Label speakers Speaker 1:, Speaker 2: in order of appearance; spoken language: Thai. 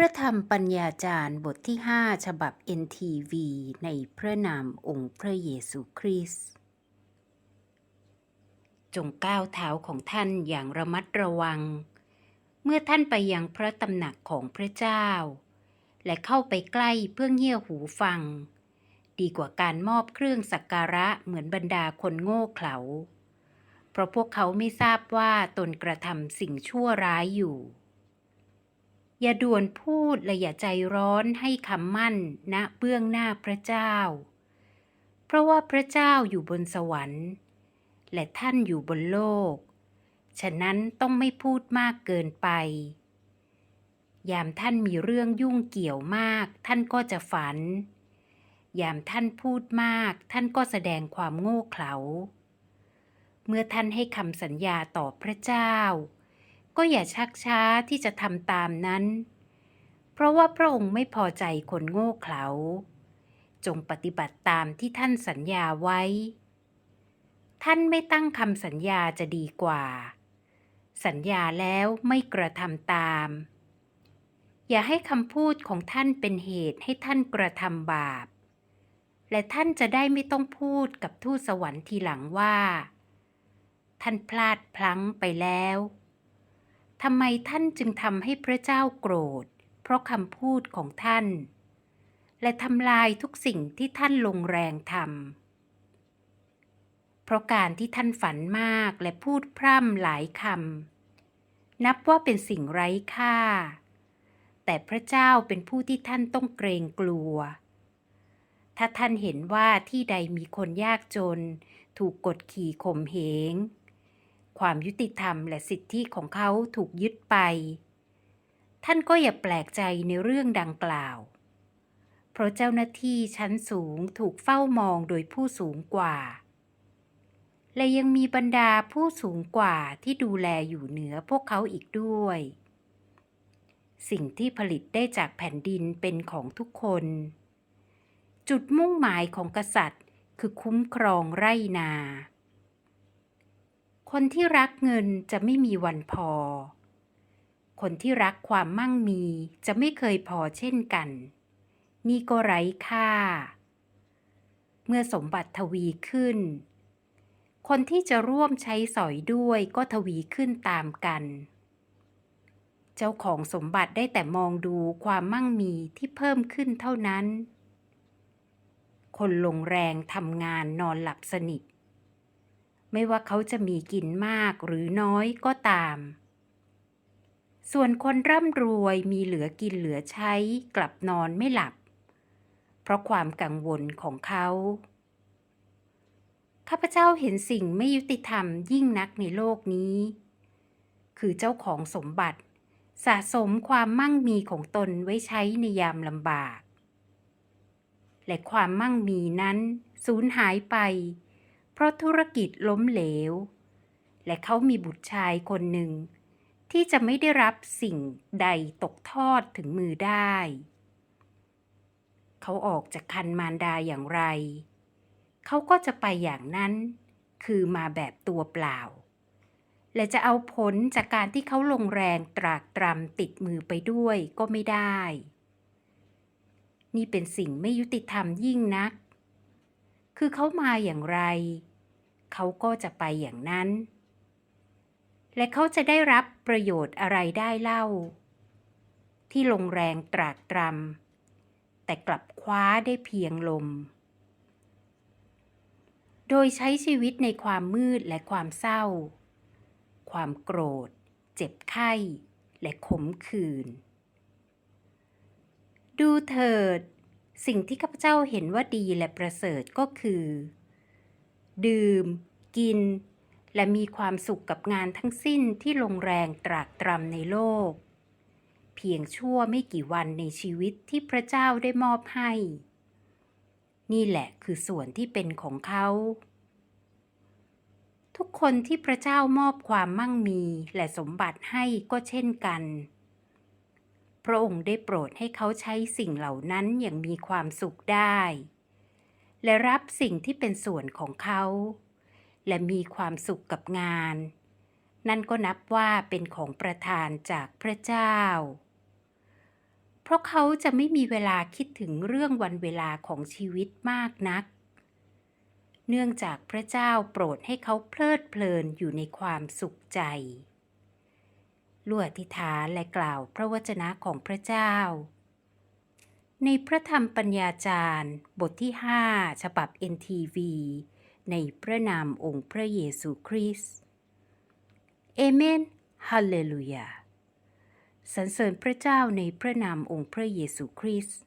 Speaker 1: พระธรรมปัญญาจารย์บทที่ 5 ฉบับ NTV ในพระนามองค์พระเยซูคริสต์จงก้าวเท้าของท่านอย่างระมัดระวัง เมื่อท่านไปยังพระตำหนักของพระเจ้า และเข้าไปใกล้เพื่อเงี่ยหูฟัง ดีกว่าการมอบเครื่องสักการะเหมือนบรรดาคนโง่เขลา เพราะพวกเขาไม่ทราบว่าตนกระทำสิ่งชั่วร้ายอยู่ อย่าด่วนพูดและอย่าใจร้อนให้คำมั่นณเบื้องหน้าพระเจ้า เพราะว่าพระเจ้าอยู่บนสวรรค์ และท่านอยู่บนโลก ฉะนั้นต้องไม่พูดมากเกินไป ยามท่านมีเรื่องยุ่งเกี่ยวมาก ท่านก็จะฝัน ยามท่านพูดมาก ท่านก็แสดงความโง่เขลา เมื่อท่านให้คำสัญญาต่อพระเจ้า ก็อย่าชักช้าที่จะทำตามนั้น เพราะว่าพระองค์ไม่พอใจคนโง่เขลา จงปฏิบัติตามที่ท่านสัญญาไว้ ท่านไม่ตั้งคำสัญญาจะดีกว่า สัญญาแล้วไม่กระทำตาม อย่าให้คำพูดของท่านเป็นเหตุให้ท่านกระทำบาป และท่านจะได้ไม่ต้องพูดกับทูตสวรรค์ทีหลังว่า ท่านพลาดพลั้งไปแล้ว ทำไมท่านจึงทำให้พระเจ้าโกรธ เพราะคำพูดของท่าน และทำลายทุกสิ่งที่ท่านลงแรงทำเพราะการที่ท่านฝันมากและพูดพร่ำหลายคำนับว่าเป็นสิ่งไร้ค่า แต่พระเจ้าเป็นผู้ที่ท่านต้องเกรงกลัว ถ้าท่านเห็นว่าที่ใดมีคนยากจน ถูกกดขี่ข่มเหง ความยุติธรรมและสิทธิของเขาถูกยึดไป ท่านก็อย่าแปลกใจในเรื่องดังกล่าว เพราะเจ้าหน้าที่ชั้นสูงถูกเฝ้ามองโดยผู้สูงกว่า และยังมีบรรดาผู้สูงกว่าที่ดูแลอยู่เหนือพวกเขาอีกด้วย สิ่งที่ผลิตได้จากแผ่นดินเป็นของทุกคน จุดมุ่งหมายของกษัตริย์คือคุ้มครองไร่นา คนที่รักเงินจะไม่มีวันพอ คนที่รักความมั่งมีจะไม่เคยพอเช่นกัน นี่ก็ไร้ค่า เมื่อสมบัติทวีขึ้น คนที่จะร่วมใช้สอยด้วยก็ทวีขึ้นตามกัน เจ้าของสมบัติได้แต่มองดูความมั่งมีที่เพิ่มขึ้นเท่านั้น คนลงแรงทำงานนอนหลับสนิท ไม่ว่าเขาจะมีกินมากหรือน้อยก็ตาม ส่วนคนร่ำรวยมีเหลือกินเหลือใช้กลับนอนไม่หลับ เพราะความกังวลของเขา ข้าพเจ้าเห็นสิ่งไม่ยุติธรรมยิ่งนักในโลกนี้ คือเจ้าของสมบัติสะสมความมั่งมีของตนไว้ใช้ในยามลำบาก และความมั่งมีนั้นสูญหายไป เพราะธุรกิจล้มเหลว และเขามีบุตรชายคนหนึ่ง ที่จะไม่ได้รับสิ่งใดตกทอดถึงมือได้ เขาออกจากคันมารดาอย่างไร เขาก็จะไปอย่างนั้น คือมาแบบตัวเปล่า และจะเอาผลจากการที่เขาลงแรงตรากตรำติดมือไปด้วยก็ไม่ได้ นี่เป็นสิ่งไม่ยุติธรรมยิ่งนักคือเขามาอย่างไร เขาก็จะไปอย่างนั้น และเขาจะได้รับประโยชน์อะไรได้เล่า ที่ลงแรงตรากตรำแต่กลับคว้าได้เพียงลม โดยใช้ชีวิตในความมืดและความเศร้า ความโกรธ เจ็บไข้และขมขื่นดูเถิด สิ่งที่ข้าพเจ้าเห็นว่าดีและประเสริฐก็คือ ดื่ม กิน และมีความสุขกับงานทั้งสิ้นที่ลงแรงตรากตรำในโลก เพียงชั่วไม่กี่วันในชีวิตที่พระเจ้าได้มอบให้ นี่แหละคือส่วนที่เป็นของเขา ทุกคนที่พระเจ้ามอบความมั่งมีและสมบัติให้ก็เช่นกันพระองค์ได้โปรดให้เขาใช้สิ่งเหล่านั้นอย่างมีความสุขได้ และรับสิ่งที่เป็นส่วนของเขา และมีความสุขกับงาน นั่นก็นับว่าเป็นของประทานจากพระเจ้า เพราะเขาจะไม่มีเวลาคิดถึงเรื่องวันเวลาของชีวิตมากนัก เนื่องจากพระเจ้าโปรดให้เขาเพลิดเพลินอยู่ในความสุขใจลวอธิษฐานและกล่าวพระวจนะของพระเจ้า ในพระธรรมปัญญาจารย์ บทที่ 5 ฉบับ NTV ในพระนามองค์พระเยซูคริสต์เอเมนฮาเลลูยาสรรเสริญพระเจ้าในพระนามองค์พระเยซูคริสต์